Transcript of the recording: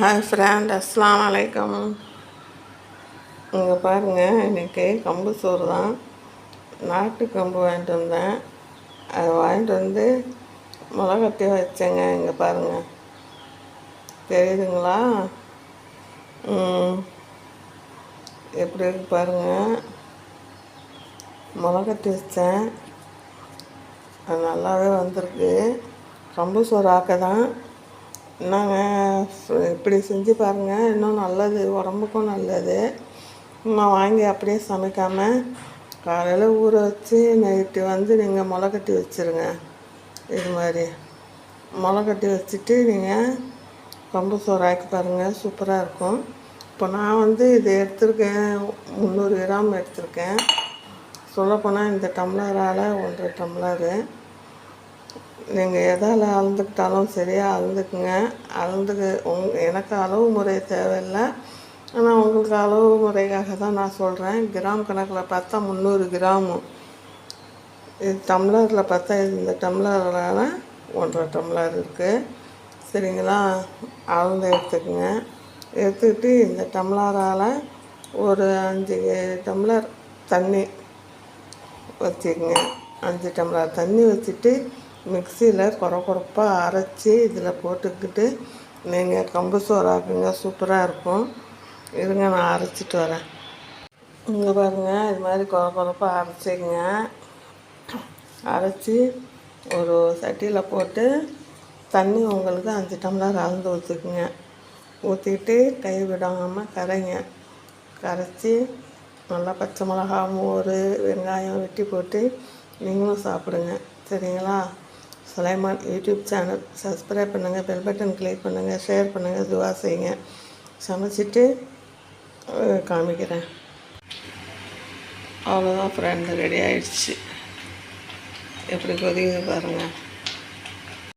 Hi friend அஸ்லாம் வலைக்கம் இங்கே பாருங்கள் இன்றைக்கி கம்பு சோறு தான். நாட்டு கம்பு வாங்கிட்டு வந்தேன். அதை வாங்கிட்டு வந்து மிளகட்டி வச்சேங்க. இங்கே பாருங்கள் தெரியுதுங்களா? எப்படி இருக்கு பாருங்கள் மிளகட்டி வச்சேன். அது நல்லாவே வந்திருக்கு. கம்பு சோறு ஆக்க தான் நாங்கள் இப்படி செஞ்சு பாருங்கள் இன்னும் நல்லது உடம்புக்கும் நல்லது. நான் வாங்கி அப்படியே சமைக்காமல் காலையில் ஊற வச்சு நைட்டு வந்து நீங்கள் முளை கட்டி வச்சுருங்க. இது மாதிரி. முளை கட்டி வச்சுட்டு நீங்கள் கொம்பு சோறாக்கி பாருங்கள் சூப்பராக இருக்கும். இப்போ நான் வந்து இது எடுத்திருக்கேன். முந்நூறு கிராம் எடுத்திருக்கேன். சொல்லப்போனால் இந்த டம்ளரால் ஒன்றரை டம்ளரு. நீங்கள் எதால் அளந்துக்கிட்டாலும் சரியா அளந்துக்குங்க அளந்துக்கு உங் எனக்கு அளவு முறை தேவையில்லை. ஆனால் உங்களுக்கு அளவு முறைக்காக தான் நான் சொல்கிறேன் கிராம் கணக்கில் பார்த்தா முந்நூறு கிராமு. இது டம்ளரில் பார்த்தா இது இந்த டம்ளரால் ஒன்றரை டம்ளர் இருக்குது சரிங்களா? அளந்து எடுத்துக்குங்க. எடுத்துக்கிட்டு இந்த டம்ளரால் ஒரு அஞ்சு டம்ளர் தண்ணி வச்சுக்கங்க. அஞ்சு டம்ளர் தண்ணி வச்சுட்டு மிக்சியில் குற குறப்பாக அரைச்சி இதில் போட்டுக்கிட்டு நீங்கள் கம்பு சோறு ஆக்குங்க சூப்பராக இருக்கும். இருங்க நான் அரைச்சிட்டு வரேன். இங்கே பாருங்கள் இது மாதிரி குற குறப்பாக அரைச்சிங்க. அரைச்சி ஒரு சட்டியில் போட்டு தண்ணி உங்களுக்கு அஞ்சு டம்ளர் அளந்து ஊற்றிக்குங்க ஊற்றிக்கிட்டு கை விடாமல் கரைங்க. கரைச்சி நல்லா பச்சை மிளகா மோர் வெங்காயம் வெட்டி போட்டு நீங்களும் சாப்பிடுங்க. சரிங்களா? சுலைமான் யூடியூப் சேனல் சப்ஸ்கிரைப் பண்ணுங்கள் பெல் பட்டன் கிளிக் பண்ணுங்கள் ஷேர் பண்ணுங்கள் துவா செய்யுங்க. சமைச்சிட்டு காமிக்கிறேன். அவ்வளோதான் ஃப்ரெண்டு ரெடி ஆயிடுச்சு. எப்படி கொதிக்குது பாருங்கள்